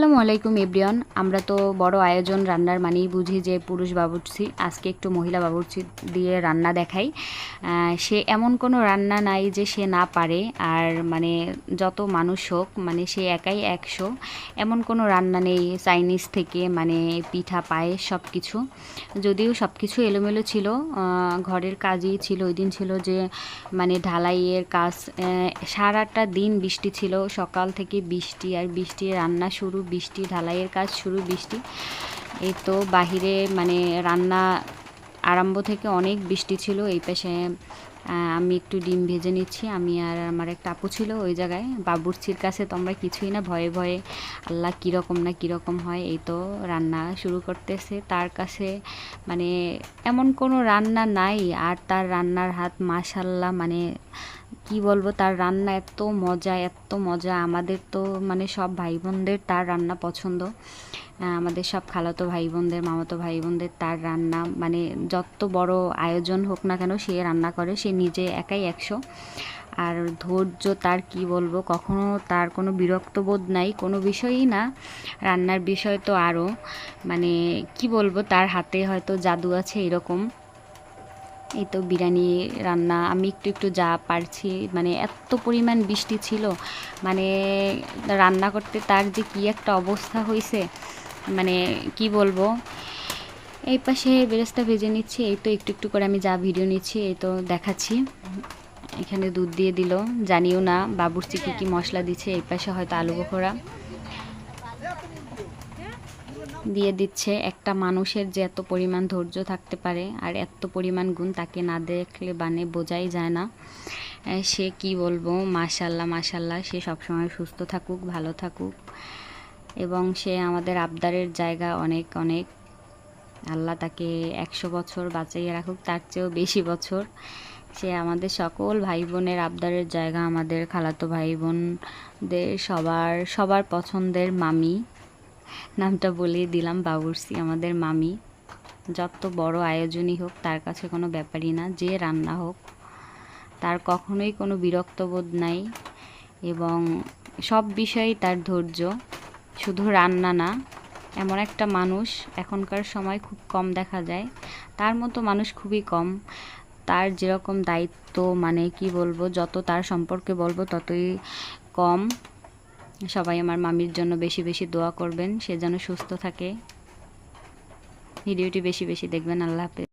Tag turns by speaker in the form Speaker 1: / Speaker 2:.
Speaker 1: আসসালামু আলাইকুম, এভরিওয়ান। আমরা তো বড় আয়োজন রান্নার মানেই বুঝি যে পুরুষ বাবুর্চি। আজকে একটু মহিলা বাবুর্চি দিয়ে রান্না দেখাই। সে এমন কোনো রান্না নাই যে সে না পারে। আর মানে যত মানুষ হোক মানে সে একাই একশো। এমন কোনো রান্না নেই চাইনিজ থেকে মানে পিঠা, পায়েস সব কিছু যদিও সব কিছু এলোমেলো ছিল। ঘরের কাজই ছিল, ওই দিন ছিল যে মানে ঢালাইয়ের কাজ। সারাটা দিন বৃষ্টি ছিল। সকাল থেকে বৃষ্টি আর বৃষ্টি রান্না শুরু বৃষ্টি, ঢালাইয়ের কাজ শুরু বৃষ্টি। এই তো বাহিরে মানে রান্না আরম্ভ থেকে অনেক বৃষ্টি ছিল, এই পাশে আমি একটু ডিম ভেজে নিচ্ছি। আমি আর আমার একটা আপু ছিল ওই জায়গায়। বাবুর্চির কাছে তো আমরা কিছুই না, ভয়ে ভয়ে আল্লাহ কীরকম না কীরকম হয়, এই তো রান্না শুরু করতেছে। তার কাছে মানে এমন কোনো রান্না নাই, আর তার রান্নার হাত মাশাল্লাহ মানে কি বলব, তার রান্না এত মজা এত মজা। আমাদের তো মানে সব ভাই বোনদের তার রান্না পছন্দ। আমাদের সব খালাতো ভাই বোনদের মামাতো ভাই বোনদের তার রান্না। মানে যত বড় আয়োজন হোক না কেন, সে রান্না করে, সে নিজে একাই একশো। আর ধৈর্য তার কি বলব, কখনো তার কোনো বিরক্ত বোধ নাই, কোনো বিষয়ই না। রান্নার বিষয় তো আরও মানে কি বলব, তার হাতে হয়তো জাদু আছে এরকম। এই তো বিরিয়ানি রান্না, আমি একটু একটু যা পারছি মানে এত পরিমাণ বৃষ্টি ছিল মানে রান্না করতে তার যে কি একটা অবস্থা হয়েছে মানে কি বলব? এই পাশে বেরেস্তা ভেজে নিচ্ছি, এই তো একটু একটু করে আমি যা ভিডিও নিচ্ছি, এই তো দেখাচ্ছি। এখানে দুধ দিয়ে দিল, জানিও না বাবুর্চি কী কী মশলা দিচ্ছে, এই পাশে হয়তো আলু বোখরা দিয়ে দিচ্ছে, একটা মানুষের যে এত পরিমাণ ধৈর্য থাকতে পারে আর এত পরিমাণ গুণ তাকে না দেখলে বানে বোঝাই যায় না। সে কি বলব? মাশাল্লাহ মাশাল্লাহ, সে সবসময় সুস্থ থাকুক, ভালো থাকুক এবং সে আমাদের আবদারের জায়গা অনেক অনেক। আল্লাহ তাকে একশো বছর বাঁচাইয়ে রাখুক, তার চেয়েও বেশি বছর। সে আমাদের সকল ভাই বোনের আবদারের জায়গা, আমাদের খালাতো ভাই বোনদের সবার সবার পছন্দের মামি। নামটা বলেই দিলাম বাবুর্সি আমাদের মামি। যত বড় আয়োজনই হোক, তার কাছে কোনো ব্যাপারই না, যে রান্না হোক। তার কখনোই কোনো বিরক্তবোধ নাই এবং সব বিষয়েই তার ধৈর্য। শুধু রান্না না, এমন একটা মানুষ এখনকার সময় খুব কম দেখা যায়। তার মতো মানুষ খুবই কম। তার যেরকম দায়িত্ব মানে কি বলব, যত তার সম্পর্কে বলব, ততই কম। সবাই আমার মামির জন্য বেশি বেশি দোয়া করবেন, সে যেন সুস্থ থাকে। ভিডিওটি বেশি বেশি দেখবেন, আল্লাহ হাফেজ।